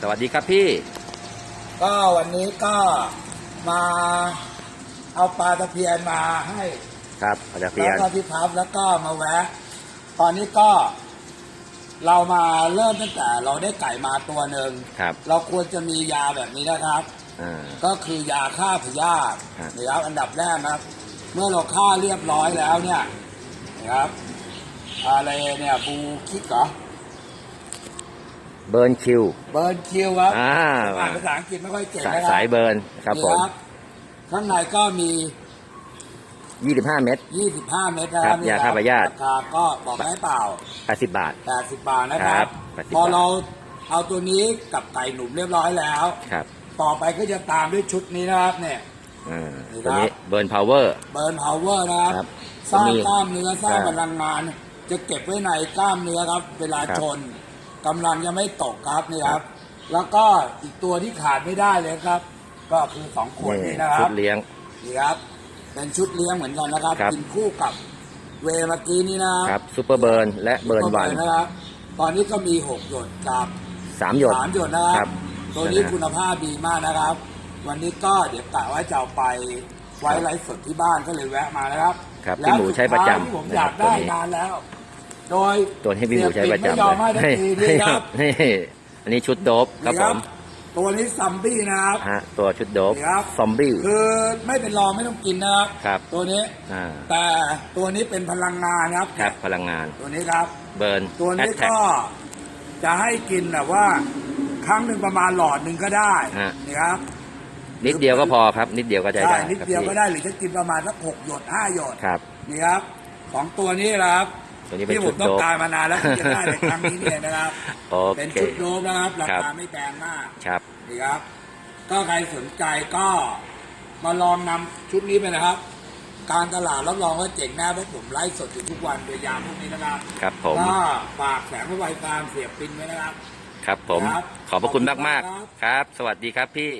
สวัสดีครับพี่ ก็วันนี้ก็มาเอาปลาตะเพียนมาให้ครับอาจารย์เพีแล้ยนวก็พี่พับแล้วก็มาแวะ ตอนนี้ก็เรามาเริ่มตั้งแต่เราได้ไก่มาตัวหนึ่งครับเราควรจะมียาแบบนี้นะครับอ่าก็คือยาฆ่าพยาธิครับนะครับอันดับแรกนะครับ เมื่อเราฆ่าเรียบร้อยแล้วเนี่ยนะครับอะไรเนี่ยบูคิกเหรอ เบิร์นคิว เบิร์นคิวครับอ่า อ่านภาษาอังกฤษไม่ค่อยเก่งสายนะครับสายเบิร์นครับผม นี่ข้างในก็มี 25 เม็ด 25 เม็ดนะคครัรับบนี่ยาฆ่าพยาธิ ราคาก็บอกให้เปล่า 80 บาท 80 บาทนะคครัรับบ80 พอเราเอาตัวนี้กับไก่หนุ่มเรียบร้อยแล้ว ครับต่อไปก็จะตามด้วยชุดนี้นะครับเนี่ย อ่านี่ครับตัวนี้เบิร์นพาวเวอร์ เบิร์นพาวเวอร์นะครับครับสร้างมีกล้ามเนื้อสร้างอ่าพลังงาน จะเก็บไว้ในกล้ามเนื้อครับ เวลาครับ ชน กำลังจะไม่ตกครับนี่ครับ แล้วก็อีกตัวที่ขาดไม่ได้เลยครับ ก็คือสองขวดนี่นี้นะคชุรับดเลี้ยง นี่ครับ เป็นชุดเลี้ยงเหมือนกันนะครับครับ กินคู่กับเวย์เมื่อกี้นี้นะครับซูเปอร์เบิร์นและเบิร์นวันนะครับ ตอนนี้ก็มีหกหยดกับ3หยด สามหยดนะคครัรับ บ ตัวนี้นะฮะคุณภาพดีมากนะครับ วันนี้ก็เดี๋ยวกะว่าจะเอาไปไว้ไลฟ์สดที่บ้านก็เลยแวะมานะครับครับแล้วพี่หมูใช้ประจำสุดท้ายที่ผมอยากนะครับตัวได้นี้ นานแล้ว โดยตัวนี้พี่หมูใช้ประจำไม่ยอมให้ทันทีเลนี่ยครับนี่อันนี้ชุดโดบครับนี่ผมตัวนี้ซัมบี้นะครับฮะตัวชุดโดบนี่ครับซอมบี้คือไม่เป็นรองไม่ต้องกินนะครับครับ ตัวนี้อ่าแต่ตัวนี้เป็นพลังงานครับครับพลังงาน ตัวนี้ครับ เบิร์นตัวแอนี้ตแทกก็จะให้กินแบบว่า ครั้งหนึ่งประมาณหลอดหนึ่งก็ได้ฮะนี่ครับนิดเดียวก็พอครับ นิดเดียวก็ใช้ใช่ได้นิดครับเดียวพี่ก็ได้หรือจะกินประมาณสักหกหยดห้าหยดครับนี่ครับสองตัวนี้นะครับ ตัวนี้เป็นที่ผชุมดต้องโดบการมานานแล้วที่จะได้ในครั้งนี้เนี่ยนะครับ โอเป็นเคชุดโดบนะครับราครัคาบไม่แพงมาก ครับ นี่ครับ ก็ใครสนใจก็มาลองนำชุดนี้ไปนะครับ การตลาดรับรองว่าเจ๋งแน่เพราะผมไลฟ์สดอยู่ทุกวันโดยยามพวกนี้นะครับครับผม ก็ฝากแสงไฟฟาร์มเสียบปินไว้นะครับ ครับผม ครับขอบพระคุณมากขอบคุณมากครับๆครับ สวัสดีครับพี่